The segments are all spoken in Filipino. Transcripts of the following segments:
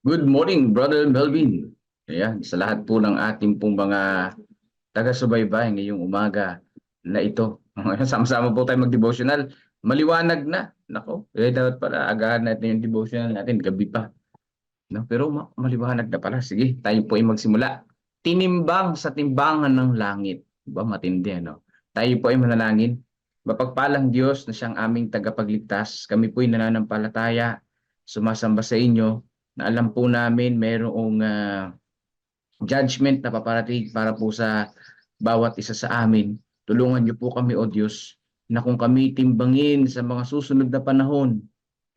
Good morning, Brother Melvin. Ayan, sa lahat po ng ating pong mga taga-subaybay ngayong umaga na ito. Sama-sama po tayo mag-devotional. Maliwanag na. Nako, eh dapat pala agahan natin yung devotional natin gabi pa. No, pero ma- maliwanag na pala. Sige, tayo po ay magsimula. Tinimbang sa timbangan ng langit. Ba matindi ano? Tayo po ay manalangin. Mapagpalang Diyos na siyang aming tagapagligtas. Kami po ay nananampalataya, sumasamba sa inyo na alam po namin mayroong ah, judgment na paparating para po sa bawat isa sa amin. Tulungan niyo po kami, O Diyos, na kung kami timbangin sa mga susunod na panahon,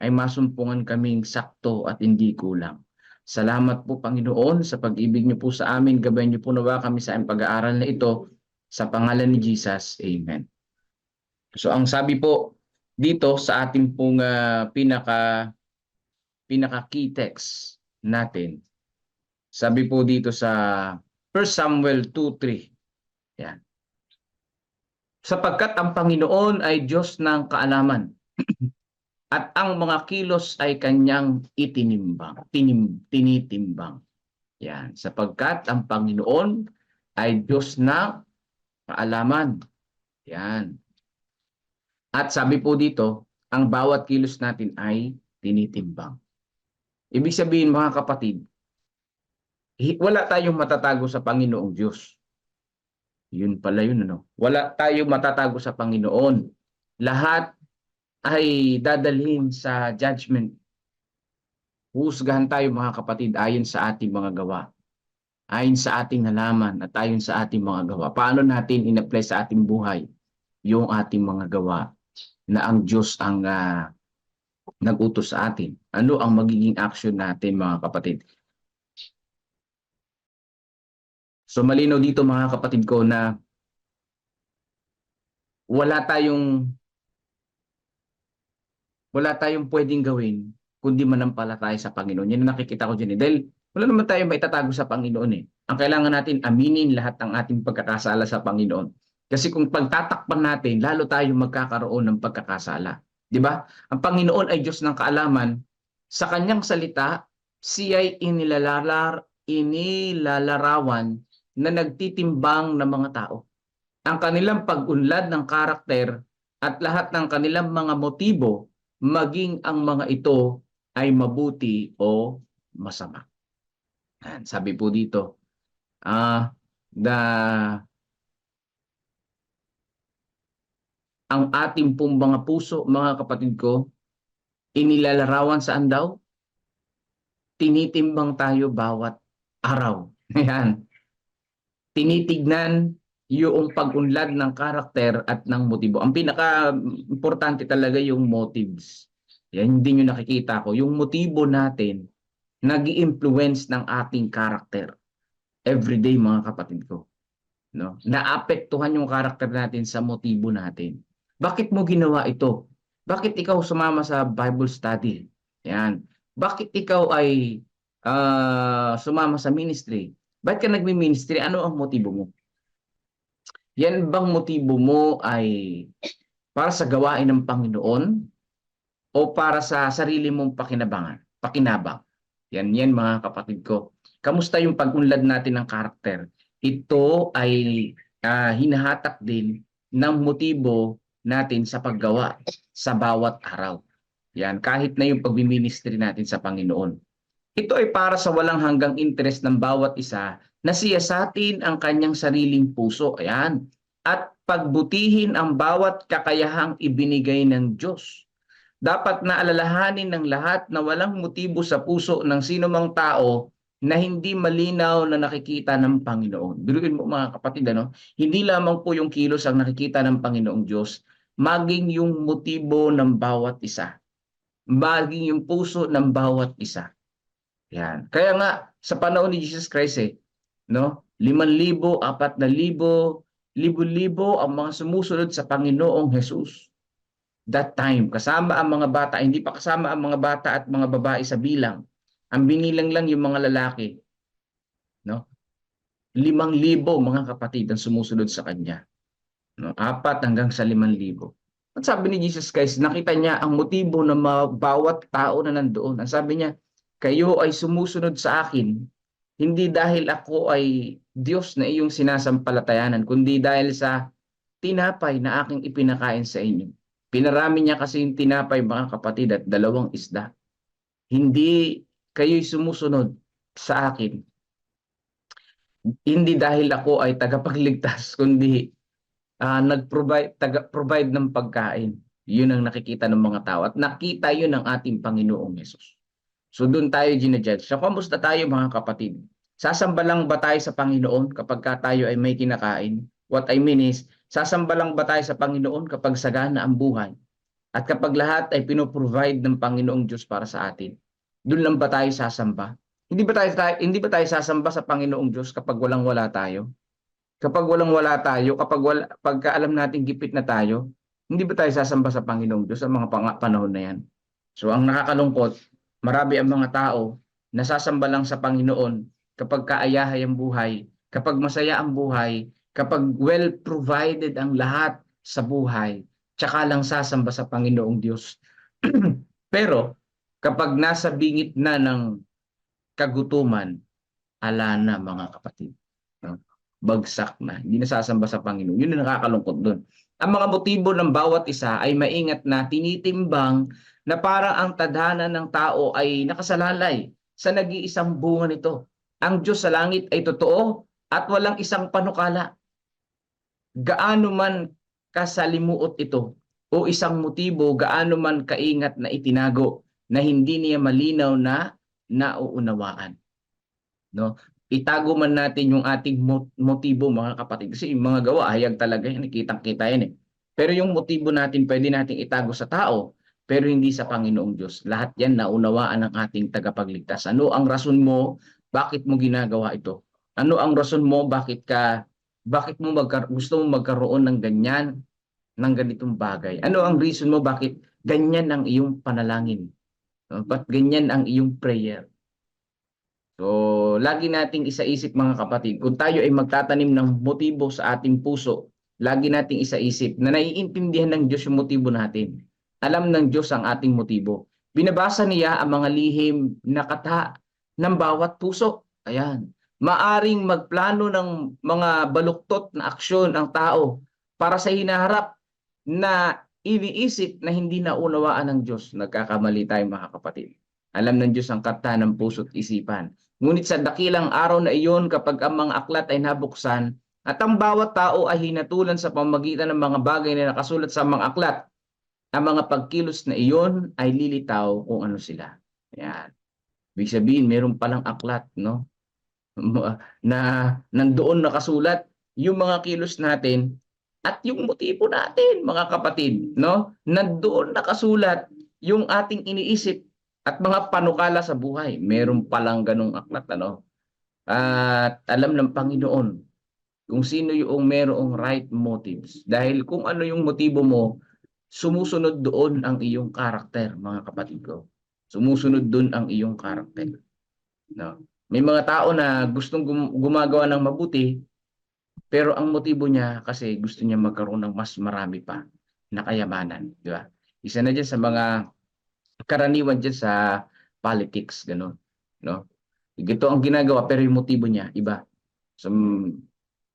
ay masumpungan kaming sakto at hindi kulang. Salamat po, Panginoon, sa pag-ibig niyo po sa amin. Gabayan niyo po nawa kami sa pag-aaral na ito. Sa pangalan ni Jesus, Amen. So ang sabi po dito sa ating pong ah, pinaka pinaka key text natin. Sabi po dito sa 1 Samuel 2:3. Yan. Sapagkat ang Panginoon ay Diyos ng kaalaman at ang mga kilos ay kanyang itinimbang, tinim, tinitimbang. Yan, sapagkat ang Panginoon ay Diyos ng kaalaman. Yan. At sabi po dito, ang bawat kilos natin ay tinitimbang. Ibig sabihin mga kapatid, wala tayong matatago sa Panginoong Diyos. Yun pala yun ano. Wala tayong matatago sa Panginoon. Lahat ay dadalhin sa judgment. Husgahan tayo mga kapatid ayon sa ating mga gawa. Ayon sa ating nalaman at ayon sa ating mga gawa. Paano natin in-apply sa ating buhay yung ating mga gawa na ang Diyos ang ah, nag-utos sa atin. Ano ang magiging action natin mga kapatid? So malinaw dito mga kapatid ko na wala tayong wala tayong pwedeng gawin kundi manampalataya sa Panginoon. Yan ang nakikita ko dyan. Eh. Dahil wala naman tayong maitatago sa Panginoon eh. Ang kailangan natin aminin lahat ng ating pagkakasala sa Panginoon. Kasi kung pagtatakpan natin, lalo tayong magkakaroon ng pagkakasala. Di ba? Ang Panginoon ay Diyos ng kaalaman. Sa kanyang salita, siya'y inilalalar, inilalarawan na nagtitimbang ng mga tao. Ang kanilang pag-unlad ng karakter at lahat ng kanilang mga motibo, maging ang mga ito ay mabuti o masama. Yan, sabi po dito, ah, the ang ating pong mga puso, mga kapatid ko, inilalarawan saan daw? Tinitimbang tayo bawat araw. Yan. Tinitignan yung pag-unlad ng karakter at ng motibo. Ang pinaka-importante talaga yung motives. Yan, hindi nyo nakikita ko. Yung motibo natin, nag influence ng ating karakter. Everyday, mga kapatid ko. No? Naapektuhan yung karakter natin sa motibo natin. Bakit mo ginawa ito? Bakit ikaw sumama sa Bible study? Yan. Bakit ikaw ay ah, sumama sa ministry? Bakit ka nagmi-ministry? Ano ang motibo mo? Yan bang motibo mo ay para sa gawain ng Panginoon o para sa sarili mong pakinabangan, pakinabang? Yan, yan mga kapatid ko. Kamusta yung pag-unlad natin ng karakter? Ito ay ah, hinahatak din ng motibo natin sa paggawa sa bawat araw. Yan, kahit na yung pagbiministry natin sa Panginoon. Ito ay para sa walang hanggang interest ng bawat isa na siyasatin ang kanyang sariling puso. Ayan. At pagbutihin ang bawat kakayahang ibinigay ng Diyos. Dapat na alalahanin ng lahat na walang motibo sa puso ng sinumang tao na hindi malinaw na nakikita ng Panginoon. Biruin mo mga kapatid, ano? hindi lamang po yung kilos ang nakikita ng Panginoong Diyos, maging yung motibo ng bawat isa. Maging yung puso ng bawat isa. Yan. Kaya nga, sa panahon ni Jesus Christ eh, no? 5,000, 4,000, libo-libo ang mga sumusunod sa Panginoong Jesus. That time, kasama ang mga bata, hindi pa kasama ang mga bata at mga babae sa bilang. Ang binilang lang yung mga lalaki. No? Limang libo mga kapatid ang sumusunod sa kanya. No? Apat hanggang sa limang libo. At sabi ni Jesus Christ, nakita niya ang motibo ng bawat tao na nandoon. Ang sabi niya, kayo ay sumusunod sa akin, hindi dahil ako ay Diyos na iyong sinasampalatayanan, kundi dahil sa tinapay na aking ipinakain sa inyo. Pinarami niya kasi yung tinapay mga kapatid at dalawang isda. Hindi kayo'y sumusunod sa akin. Hindi dahil ako ay tagapagligtas, kundi ah, nag-provide, taga-provide ng pagkain. Yun ang nakikita ng mga tao. At nakita yun ng ating Panginoong Yesus. So doon tayo ginajudge. So kamusta tayo mga kapatid? Sasamba lang ba tayo sa Panginoon kapag ka tayo ay may kinakain? What I mean is, sasamba lang ba tayo sa Panginoon kapag sagana ang buhay? At kapag lahat ay pinoprovide ng Panginoong Diyos para sa atin? Doon lang ba tayo sasamba? Hindi ba tayo, tayo hindi ba tayo sasamba sa Panginoong Diyos kapag walang wala tayo? Kapag walang wala tayo, kapag wala, pagka natin gipit na tayo, hindi ba tayo sasamba sa Panginoong Diyos sa mga panahon na yan? So ang nakakalungkot, marami ang mga tao na sasamba lang sa Panginoon kapag kaayahay ang buhay, kapag masaya ang buhay, kapag well provided ang lahat sa buhay, tsaka lang sasamba sa Panginoong Diyos. Pero kapag nasa bingit na ng kagutuman, ala na mga kapatid. Bagsak na. Hindi na sasamba sa Panginoon. Yun ang nakakalungkot doon. Ang mga motibo ng bawat isa ay maingat na tinitimbang na para ang tadhana ng tao ay nakasalalay sa nag-iisang bunga nito. Ang Diyos sa langit ay totoo at walang isang panukala. Gaano man kasalimuot ito o isang motibo gaano man kaingat na itinago na hindi niya malinaw na nauunawaan. No? Itago man natin yung ating mo- motibo mga kapatid kasi yung mga gawa hayag talaga yan, kitang-kita yan eh. Pero yung motibo natin pwede nating itago sa tao pero hindi sa Panginoong Diyos. Lahat yan naunawaan ng ating tagapagligtas. Ano ang rason mo bakit mo ginagawa ito? Ano ang rason mo bakit ka bakit mo magkar- gusto mo magkaroon ng ganyan ng ganitong bagay? Ano ang reason mo bakit ganyan ang iyong panalangin? Ba't ganyan ang iyong prayer? So, lagi nating isaisip mga kapatid, kung tayo ay magtatanim ng motibo sa ating puso, lagi nating isaisip na naiintindihan ng Diyos yung motibo natin. Alam ng Diyos ang ating motibo. Binabasa niya ang mga lihim na kata ng bawat puso. Ayan. Maaring magplano ng mga baluktot na aksyon ang tao para sa hinaharap na iniisip na hindi naunawaan ng Diyos. Nagkakamali tayo mga kapatid. Alam ng Diyos ang kata ng puso't isipan. Ngunit sa dakilang araw na iyon kapag ang mga aklat ay nabuksan at ang bawat tao ay hinatulan sa pamagitan ng mga bagay na nakasulat sa mga aklat, ang mga pagkilos na iyon ay lilitaw kung ano sila. Ayan. Ibig sabihin, meron palang aklat, no? Na nandoon nakasulat yung mga kilos natin at yung motibo natin, mga kapatid, no? Nandoon nakasulat yung ating iniisip at mga panukala sa buhay. Meron palang ganong aklat, ano? At alam ng Panginoon kung sino yung merong right motives. Dahil kung ano yung motibo mo, sumusunod doon ang iyong karakter, mga kapatid ko. Sumusunod doon ang iyong karakter. No? May mga tao na gustong gum- gumagawa ng mabuti, pero ang motibo niya kasi gusto niya magkaroon ng mas marami pa na kayamanan. Di ba? Isa na dyan sa mga karaniwan dyan sa politics, gano'n. No? Ito ang ginagawa, pero yung motibo niya, iba. So, mm,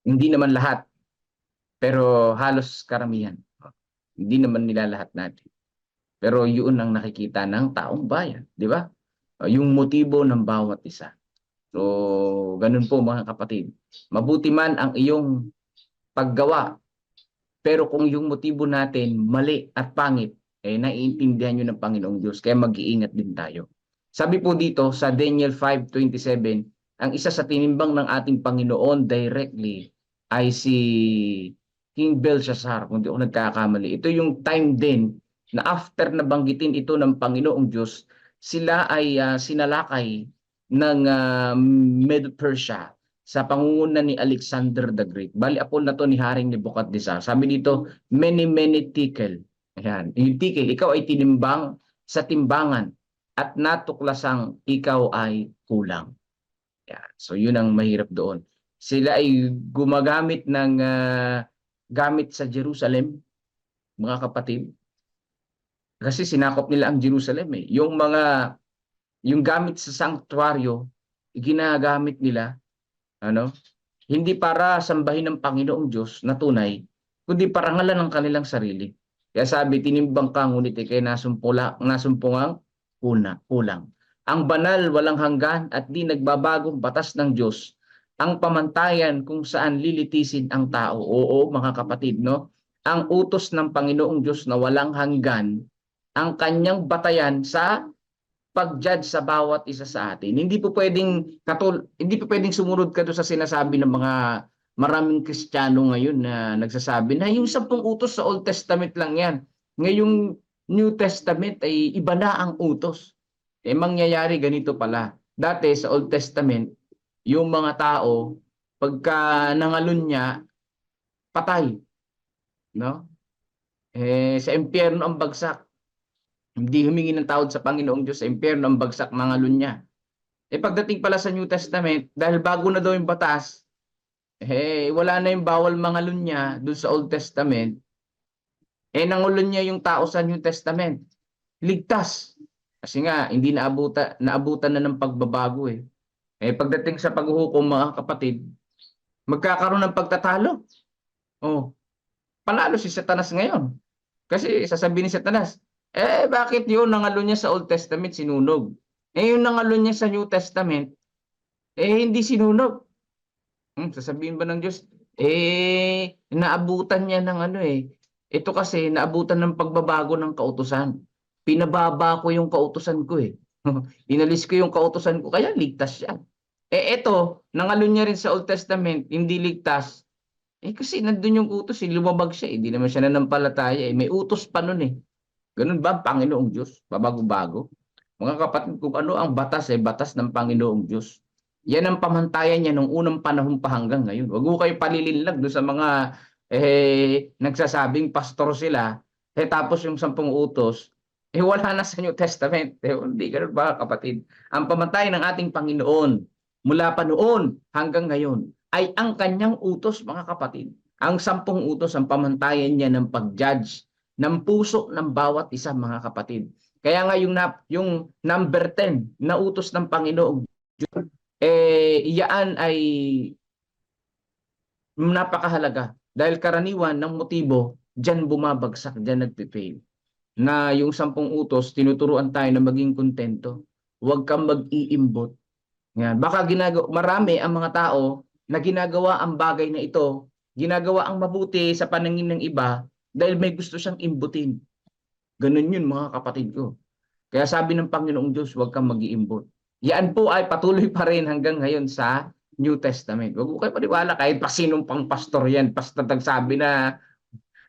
hindi naman lahat, pero halos karamihan. Hindi naman nila lahat natin. Pero yun ang nakikita ng taong bayan, di ba? Yung motibo ng bawat isa. So, ganun po mga kapatid. Mabuti man ang iyong paggawa, pero kung yung motibo natin mali at pangit, eh naiintindihan nyo ng Panginoong Diyos. Kaya mag-iingat din tayo. Sabi po dito sa Daniel 5.27, ang isa sa tinimbang ng ating Panginoon directly ay si King Belshazzar, kung di ako nagkakamali. Ito yung time din na after na banggitin ito ng Panginoong Diyos, sila ay ah, sinalakay ng ah, Medo Persia sa pangunguna ni Alexander the Great. Bali apol na to ni Haring Nebuchadnezzar. Sabi dito, many many tikel. Ayan, tikel, ikaw ay tinimbang sa timbangan at natuklasang ikaw ay kulang. Ayan. So yun ang mahirap doon. Sila ay gumagamit ng ah, gamit sa Jerusalem, mga kapatid. Kasi sinakop nila ang Jerusalem eh. Yung mga yung gamit sa sanctuaryo, ginagamit nila, ano, hindi para sambahin ng Panginoong Diyos na tunay, kundi parangalan ng kanilang sarili. Kaya sabi, tinimbang ka, ngunit ikay nasumpula, nasumpungang una, kulang. Ang banal, walang hanggan at di nagbabagong batas ng Diyos, ang pamantayan kung saan lilitisin ang tao. Oo, mga kapatid, no? Ang utos ng Panginoong Diyos na walang hanggan, ang kanyang batayan sa pag-judge sa bawat isa sa atin. Hindi po pwedeng katul hindi po pwedeng sumunod ka sa sinasabi ng mga maraming Kristiyano ngayon na nagsasabi na yung sampung utos sa Old Testament lang yan. Ngayong New Testament ay iba na ang utos. Eh mangyayari ganito pala. Dati sa Old Testament, yung mga tao pagka nangalun niya patay, no? Eh sa impyerno ang bagsak. Hindi humingi ng tawad sa Panginoong Diyos sa impyerno ang bagsak mangalun niya. Eh pagdating pala sa New Testament, dahil bago na daw yung batas, eh wala na yung bawal mangalun niya doon sa Old Testament, eh nangulun niya yung tao sa New Testament. Ligtas. Kasi nga, hindi naabuta, naabutan na ng pagbabago eh. Eh pagdating sa paghuhukom mga kapatid, magkakaroon ng pagtatalo. Oh. Panalo si Satanas ngayon. Kasi sasabihin ni Satanas, eh bakit yun nangalo niya sa Old Testament sinunog? Eh yung nangalo niya sa New Testament, eh hindi sinunog. Hmm, sasabihin ba ng Diyos, eh naabutan niya ng ano eh. Ito kasi naabutan ng pagbabago ng kautusan. Pinababa ko yung kautusan ko eh. Inalis ko yung kautusan ko, kaya ligtas siya. Eh eto, nangalo niya rin sa Old Testament, hindi ligtas. Eh kasi nandun yung utos, eh, lumabag siya. Hindi naman siya nanampalataya. Eh. May utos pa nun eh. Ganun ba ang Panginoong Diyos? Babago-bago. Mga kapatid, kung ano ang batas, eh, batas ng Panginoong Diyos. Yan ang pamantayan niya nung unang panahon pa hanggang ngayon. Huwag mo kayo palilinlag doon sa mga eh, nagsasabing pastor sila, eh tapos yung sampung utos, eh wala na sa New Testament. Eh, hindi ganun ba kapatid? Ang pamantayan ng ating Panginoon mula pa noon hanggang ngayon ay ang kanyang utos mga kapatid. Ang sampung utos ang pamantayan niya ng pag-judge ng puso ng bawat isa mga kapatid. Kaya nga yung, yung number 10 na utos ng Panginoong Iyaan ay napakahalaga dahil karaniwan ng motibo diyan bumabagsak, diyan nagpe-fail. Na yung sampung utos, tinuturuan tayo na maging kontento. Huwag kang mag-iimbot. Yan. Baka ginagawa, marami ang mga tao na ginagawa ang bagay na ito, ginagawa ang mabuti sa paningin ng iba dahil may gusto siyang imbutin. Ganun yun mga kapatid ko. Kaya sabi ng Panginoong Diyos, huwag kang mag-iimbot. Yan po ay patuloy pa rin hanggang ngayon sa New Testament. Huwag kayo paniwala kahit pa sinong pang pastor yan. Basta nagsabi na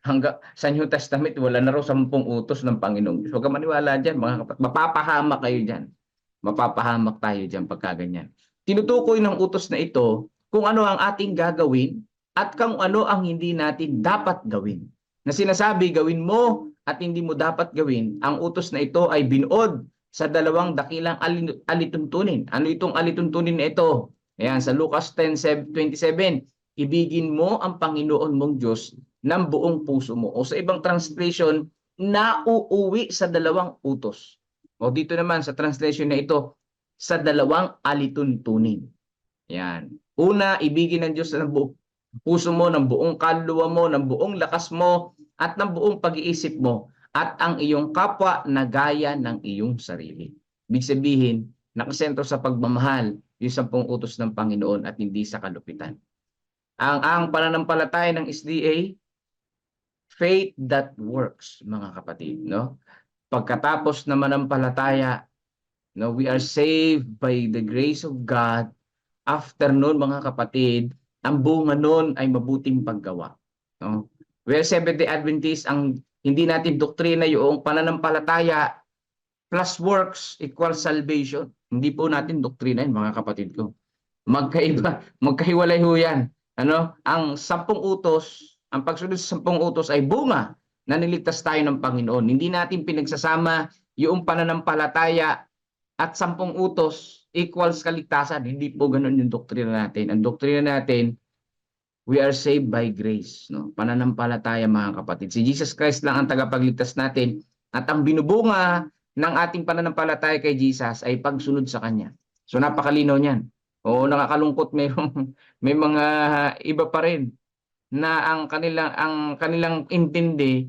hanggang sa New Testament wala na raw sampung utos ng Panginoong Diyos. Huwag kang maniwala dyan mga kapatid. Mapapahamak kayo dyan. Mapapahamak tayo dyan pagka ganyan. Tinutukoy ng utos na ito kung ano ang ating gagawin at kung ano ang hindi natin dapat gawin. Na sinasabi, gawin mo at hindi mo dapat gawin, ang utos na ito ay binood sa dalawang dakilang ali- alituntunin. Ano itong alituntunin ito? Ayan, sa Lucas 10:27, ibigin mo ang Panginoon mong Diyos ng buong puso mo. O sa ibang translation, nauuwi sa dalawang utos. O dito naman sa translation na ito, sa dalawang alituntunin. Yan. Una, ibigin ng Diyos ng buong puso mo, ng buong kaluluwa mo, ng buong lakas mo, at ng buong pag-iisip mo, at ang iyong kapwa na gaya ng iyong sarili. Ibig sabihin, nakasentro sa pagmamahal, yung sampung utos ng Panginoon at hindi sa kalupitan. Ang ang pananampalataya ng SDA, faith that works, mga kapatid, no? Pagkatapos na manampalataya, no, we are saved by the grace of God. After noon, mga kapatid, ang bunga noon ay mabuting paggawa. No? Well, Seventh-day Adventist, ang hindi natin doktrina yung pananampalataya plus works equals salvation. Hindi po natin doktrina yun, mga kapatid ko. Magkaiba, magkahiwalay ho yan. Ano? Ang sampung utos, ang pagsunod sa sampung utos ay bunga na niligtas tayo ng Panginoon. Hindi natin pinagsasama yung pananampalataya at sampung utos equals kaligtasan. Hindi po ganun yung doktrina natin. Ang doktrina natin, we are saved by grace. No? Pananampalataya mga kapatid. Si Jesus Christ lang ang tagapagligtas natin. At ang binubunga ng ating pananampalataya kay Jesus ay pagsunod sa Kanya. So napakalinaw niyan. Oo, nakakalungkot mayroong may mga iba pa rin na ang kanilang ang kanilang intindi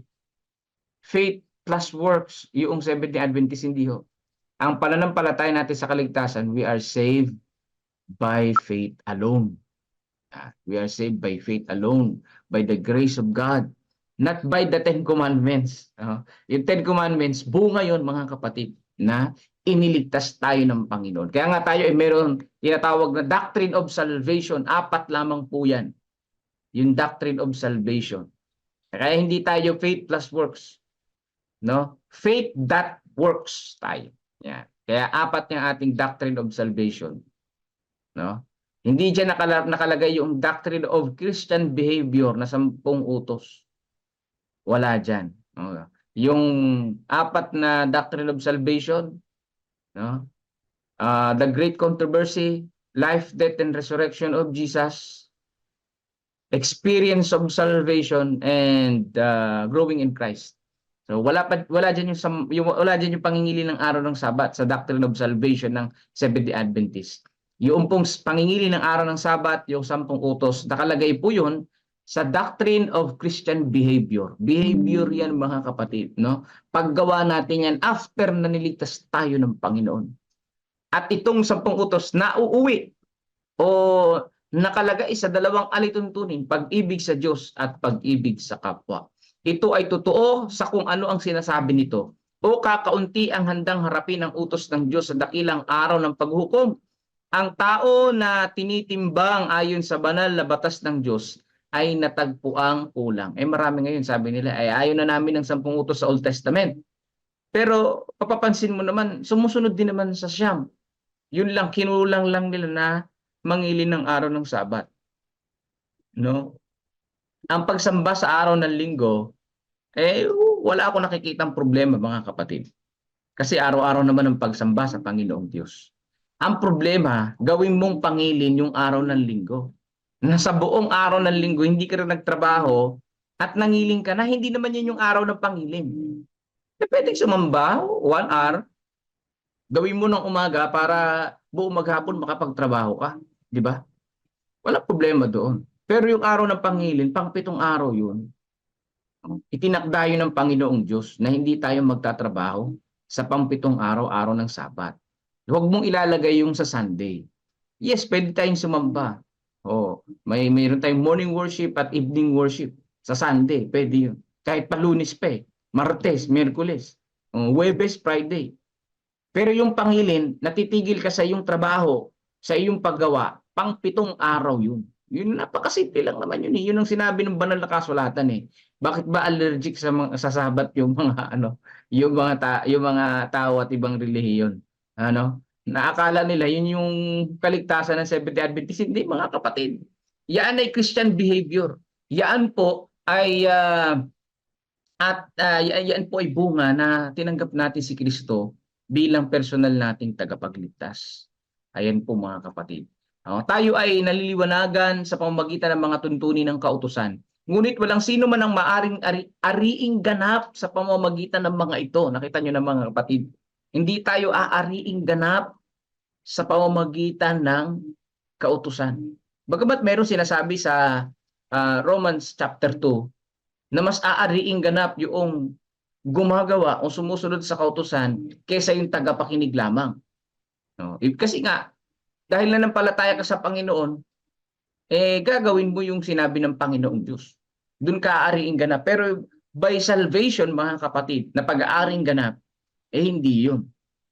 faith plus works yung Seventh-day Adventist hindi ho. Ang pananampalataya natin sa kaligtasan, we are saved by faith alone. We are saved by faith alone, by the grace of God, not by the Ten Commandments. Ah, yung Ten Commandments, bunga yon mga kapatid, na iniligtas tayo ng Panginoon. Kaya nga tayo ay meron tinatawag na doctrine of salvation. Apat lamang po yan. Yung doctrine of salvation. Kaya hindi tayo faith plus works. No? Faith that works tayo. Yan. Kaya apat yung ating doctrine of salvation. No? Hindi nakala- nakalagay yung doctrine of Christian behavior na sampung utos. Wala diyan. No? Yung apat na doctrine of salvation, no? Ah, the great controversy, life, death and resurrection of Jesus, experience of salvation and uh, growing in Christ. So wala pa wala diyan yung, yung wala diyan yung pangingili ng araw ng Sabat sa doctrine of salvation ng Seventh-day Adventist. Yung pong pangingili ng araw ng Sabat, yung sampung utos, nakalagay po yun sa doctrine of Christian behavior. Behavior yan mga kapatid, no? Paggawa natin yan after na niligtas tayo ng Panginoon. At itong sampung utos na uuwi o nakalagay sa dalawang alituntunin, pag-ibig sa Diyos at pag-ibig sa kapwa. Ito ay totoo sa kung ano ang sinasabi nito. O kakaunti ang handang harapin ang utos ng Diyos sa dakilang araw ng paghukom. Ang tao na tinitimbang ayon sa banal na batas ng Diyos ay natagpuang kulang. Eh marami ngayon sabi nila ay ayaw na namin ng sampung utos sa Old Testament. Pero papapansin mo naman, sumusunod din naman sa siyam. Yun lang, kinulang lang nila na mangilin ng araw ng Sabat. No? Ang pagsamba sa araw ng linggo, eh wala ako nakikitang problema mga kapatid. Kasi araw-araw naman ang pagsamba sa Panginoong Diyos. Ang problema, gawin mong pangilin yung araw ng linggo. Na sa buong araw ng linggo, hindi ka rin nagtrabaho at nangiling ka na, hindi naman yun yung araw ng pangilin. Eh, pwedeng sumamba, one hour, gawin mo ng umaga para buong maghapon makapagtrabaho ka. Di ba? Wala problema doon. Pero yung araw ng pangilin, pang pitong araw yun, itinakda yun ng Panginoong Diyos na hindi tayo magtatrabaho sa pangpitong araw, araw ng Sabat. Huwag mong ilalagay yung sa Sunday. Yes, pwede tayong sumamba. Oh, may mayroon tayong morning worship at evening worship sa Sunday, pwede yun. Kahit pa Lunes pa eh. Martes, Miyerkules, oh, Webes, Friday. Pero yung pangilin, natitigil ka sa iyong trabaho, sa iyong paggawa, pang pitong araw yun. Yun napakasimple lang naman yun eh. Yun ang sinabi ng banal na kasulatan eh. Bakit ba allergic sa mga sa sabat yung mga ano, yung mga ta, yung mga tao at ibang relihiyon? Ano? Naakala nila yun yung kaligtasan ng Seventh-day Adventist. Hindi mga kapatid. Yan ay Christian behavior. Yan po ay ah, at ah, yan, po ay bunga na tinanggap natin si Kristo bilang personal nating tagapagligtas. Ayan po mga kapatid. Oh, tayo ay naliliwanagan sa pamamagitan ng mga tuntunin ng kautusan. Ngunit walang sino man ang maaring ari, ariing ganap sa pamamagitan ng mga ito. Nakita nyo na mga kapatid. Hindi tayo aariing ganap sa pamamagitan ng kautusan. Bagamat meron sinasabi sa ah, Romans chapter 2 na mas aariing ganap yung gumagawa o sumusunod sa kautusan kaysa yung tagapakinig lamang. No? Kasi nga, dahil nanampalataya ka sa Panginoon, eh gagawin mo yung sinabi ng Panginoong Diyos. Doon ka aariing ganap. Pero by salvation, mga kapatid, na pag-aaring ganap, eh hindi yun.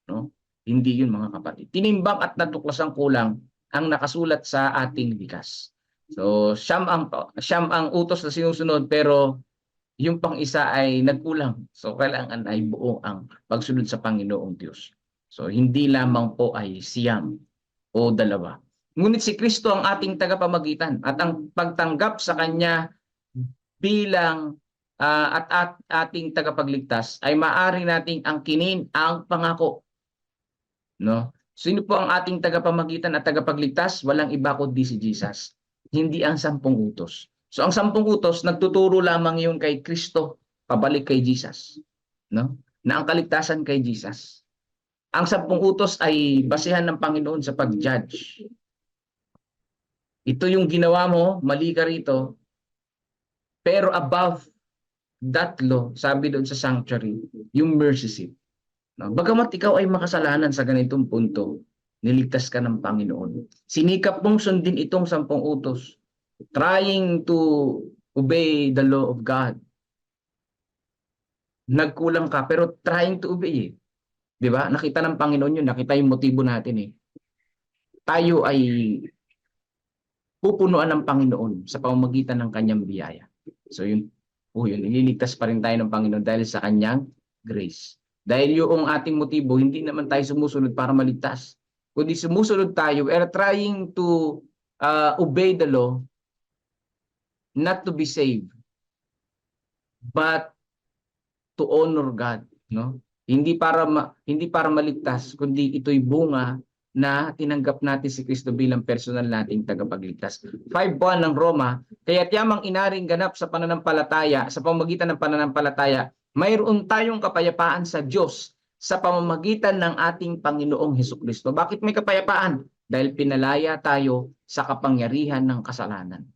No? Hindi yun mga kapatid. Tinimbang at natuklasang kulang ang nakasulat sa ating likas. So, siyam ang, siyam ang utos na sinusunod pero yung pang isa ay nagkulang. So, kailangan ay buo ang pagsunod sa Panginoong Diyos. So, hindi lamang po ay siyam o dalawa. Ngunit si Kristo ang ating tagapamagitan at ang pagtanggap sa Kanya bilang ah, at, at ating tagapagligtas ay maaari nating angkinin ang pangako. No? Sino po ang ating tagapamagitan at tagapagligtas? Walang iba kundi si Jesus. Hindi ang sampung utos. So ang sampung utos, nagtuturo lamang yun kay Kristo, pabalik kay Jesus. No? na ang kaligtasan kay Jesus. Ang sampung utos ay basehan ng Panginoon sa pag-judge. Ito yung ginawa mo, mali ka rito. Pero above law, sabi doon sa sanctuary, yung mercy seat. No? Bagamat ikaw ay makasalanan sa ganitong punto, niligtas ka ng Panginoon. Sinikap mong sundin itong sampung utos, trying to obey the law of God. Nagkulang ka, pero trying to obey eh. Ba? Nakita ng Panginoon yun, nakita yung motibo natin eh. Tayo ay pupunuan ng Panginoon sa pamamagitan ng kanyang biyaya. So yun, po yun, ililigtas pa rin tayo ng Panginoon dahil sa kanyang grace. Dahil yung ating motibo, hindi naman tayo sumusunod para maligtas. Kundi sumusunod tayo, we are trying to uh, obey the law, not to be saved, but to honor God, no? Hindi para ma, hindi para maligtas, kundi ito'y bunga na tinanggap natin si Kristo bilang personal nating tagapagligtas. 5.1 ng Roma, kaya't yamang inaring ganap sa pananampalataya, sa pamamagitan ng pananampalataya, mayroon tayong kapayapaan sa Diyos sa pamamagitan ng ating Panginoong Heso Kristo. Bakit may kapayapaan? Dahil pinalaya tayo sa kapangyarihan ng kasalanan.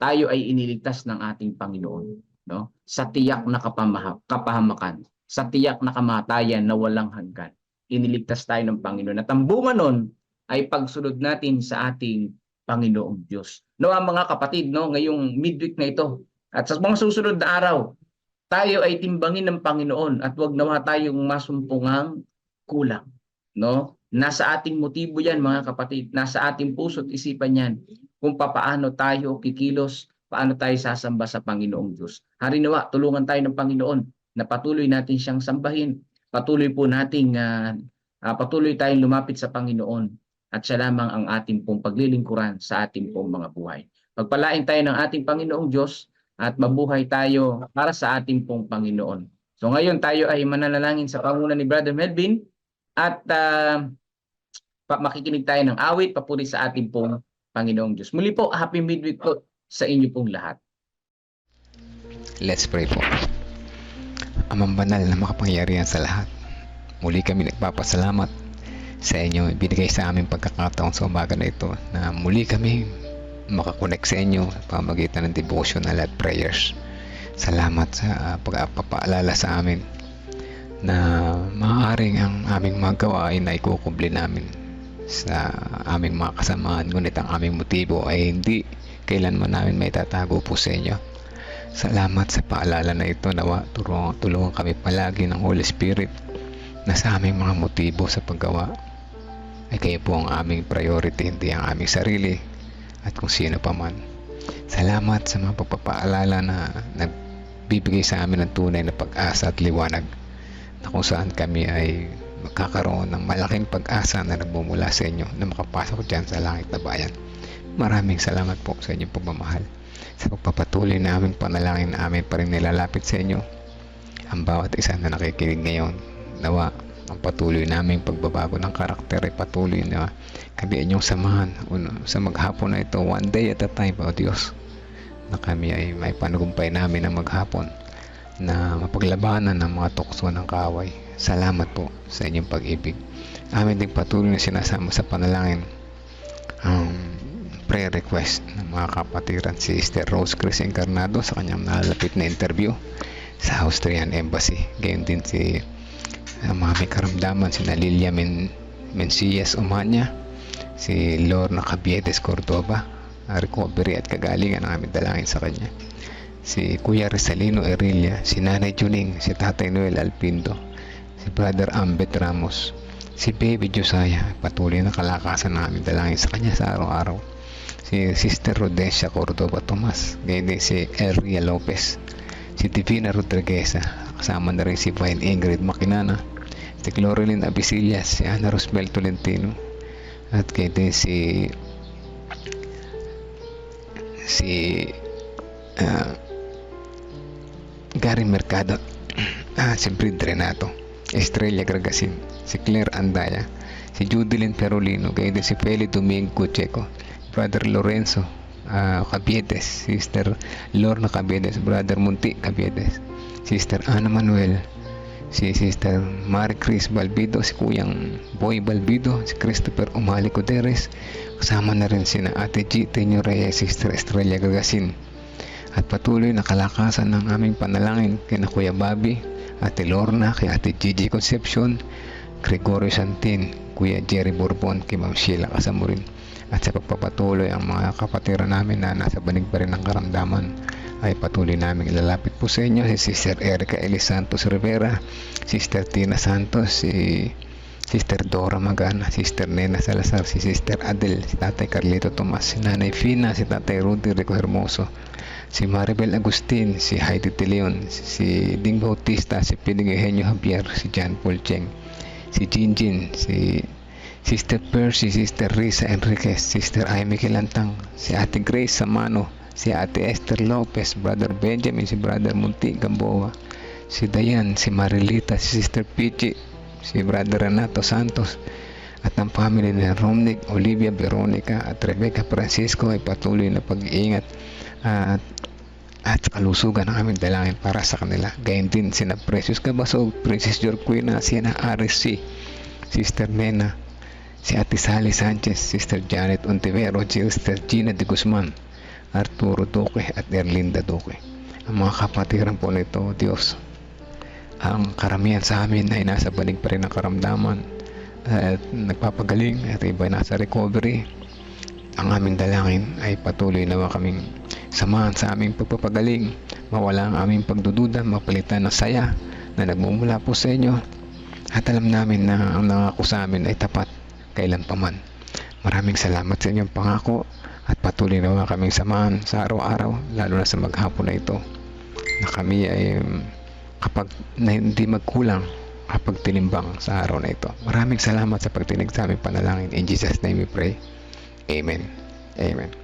Tayo ay iniligtas ng ating Panginoon no? sa tiyak na kapamaha, kapahamakan, sa tiyak na kamatayan na walang hanggan. Iniligtas tayo ng Panginoon. At ang bunga nun ay pagsunod natin sa ating Panginoong Diyos. No, mga kapatid, no, ngayong midweek na ito, at sa mga susunod na araw, tayo ay timbangin ng Panginoon at wag nawa tayong masumpungang kulang. No? Nasa ating motibo yan mga kapatid, nasa ating puso at isipan yan kung papaano tayo kikilos, paano tayo sasamba sa Panginoong Diyos. Harinawa, tulungan tayo ng Panginoon na patuloy natin siyang sambahin. Patuloy po nating uh, uh, patuloy tayong lumapit sa Panginoon at siya lamang ang ating pong paglilingkuran sa ating pong mga buhay. Pagpalain tayo ng ating Panginoong Diyos at mabuhay tayo para sa ating pong Panginoon. So ngayon tayo ay mananalangin sa panguna ni Brother Melvin at uh, makikinig tayo ng awit papuri sa ating pong Panginoong Diyos. Muli po, happy midweek po sa inyo pong lahat. Let's pray po. Amang banal na makapangyarihan sa lahat. Muli kami nagpapasalamat sa inyo binigay sa aming pagkakataon sa umaga na ito na muli kami makakonect sa inyo pamagitan ng devotional at prayers. Salamat sa pagpapaalala sa amin na maaaring ang aming mga gawain ay kukubli namin sa aming mga kasamaan ngunit ang aming motibo ay hindi kailanman namin may tatago po sa inyo. Salamat sa paalala na ito nawa tulungan, tulungan kami palagi ng Holy Spirit na sa aming mga motibo sa paggawa ay kayo po ang aming priority hindi ang aming sarili at kung sino pa man. Salamat sa mga pagpapaalala na nagbibigay sa amin ng tunay na pag-asa at liwanag na kung saan kami ay magkakaroon ng malaking pag-asa na nagmumula sa inyo na makapasok dyan sa langit na bayan. Maraming salamat po sa inyong pagmamahal. Sa pagpapatuloy na aming panalangin na amin pa rin nilalapit sa inyo, ang bawat isa na nakikinig ngayon, nawa ang patuloy naming pagbabago ng karakter ay patuloy na kami inyong samahan sa maghapon na ito one day at a time o Diyos na kami ay may panugumpay namin na maghapon na mapaglabanan ng mga tukso ng kaaway. Salamat po sa inyong pag-ibig. Amin din patuloy na sinasama sa panalangin ang um, prayer request ng mga kapatiran si Sister Rose Chris Encarnado sa kanyang nalalapit na interview sa Austrian Embassy. Gayon din si uh, mga may karamdaman si Lilia Men Mencias Umanya, si Lorna Cabietes Cordoba, recovery at kagalingan ang aming dalangin sa kanya. Si Kuya Rizalino Erilia, si Nanay Juning, si Tatay Noel Alpindo, si Brother Ambet Ramos, si Baby Josiah, patuloy na kalakasan ng aming dalangin sa kanya sa araw-araw. Si Sister Rodesia Cordoba Tomas, gayon din si Eria Lopez, si Divina Rodriguez, kasama na rin si Vine Ingrid Makinana, si Cloreline Abisillas, si Ana Rosmel Tolentino, at gayon din si si uh, Gary Mercado ah, si Brid Renato Estrella Gragasin si Claire Andaya si Judilyn Perolino gayon din si Feli Domingo Checo Brother Lorenzo uh, Cabietes Sister Lorna Cabietes Brother Munti Cabietes Sister Ana Manuel si Sister Marie Chris Balbido, si Kuyang Boy Balbido, si Christopher Umali Cuderes, kasama na rin sina Ate G. Tenyo Reyes, Sister Estrella Gagasin. At patuloy na kalakasan ng aming panalangin kina Kuya Bobby, Ate Lorna, kay Ate Gigi Concepcion, Gregorio Santin, Kuya Jerry Bourbon, kay Ma'am Sheila Kasamurin. At sa pagpapatuloy ang mga kapatiran namin na nasa banig pa rin ng karamdaman ay patuloy namin ilalapit po sa inyo. Si Sister Erica Eli Santos Rivera, Sister Tina Santos, si Sister Dora Magana, Sister Nena Salazar, si Sister Adel, si Tatay Carlito Tomas, si Nanay Fina, si Tatay Rudy Rico Hermoso, si Maribel Agustin, si Heidi De Leon, si Ding Bautista, si Piling Eugenio Javier, si John Paul Cheng, si Jinjin, si Sister Percy, Sister Risa Enriquez, Sister Amy Kilantang, si Ate Grace Samano, si Ate Esther Lopez, Brother Benjamin, si Brother Munti Gamboa, si Dayan, si Marilita, si Sister Pichi, si Brother Renato Santos, at ang family ni Romnick, Olivia Veronica at Rebecca Francisco ay patuloy na pag-iingat at at kalusugan ng aming dalangin para sa kanila. Gayun din sina Precious Cabasog, Princess Jorquina, sina RSC, Sister Nena, si Ate Sally Sanchez, Sister Janet Ontivero, Sister Gina de Guzman, Arturo Duque at Erlinda Duque. Ang mga kapatiran po nito, Diyos, ang karamihan sa amin ay nasa banig pa rin ng karamdaman at nagpapagaling at iba nasa recovery. Ang aming dalangin ay patuloy nawa kaming samahan sa aming pagpapagaling, mawala ang aming pagdududa, mapalitan ng saya na nagmumula po sa inyo at alam namin na ang nangako sa amin ay tapat kailan pa man. Maraming salamat sa inyong pangako at patuloy nawa kaming samahan sa araw-araw, lalo na sa maghapon na ito na kami ay um, kapag na hindi magkulang kapag tinimbang sa araw na ito. Maraming salamat sa pagtinig sa aming panalangin. In Jesus' name we pray. Amen. Amen.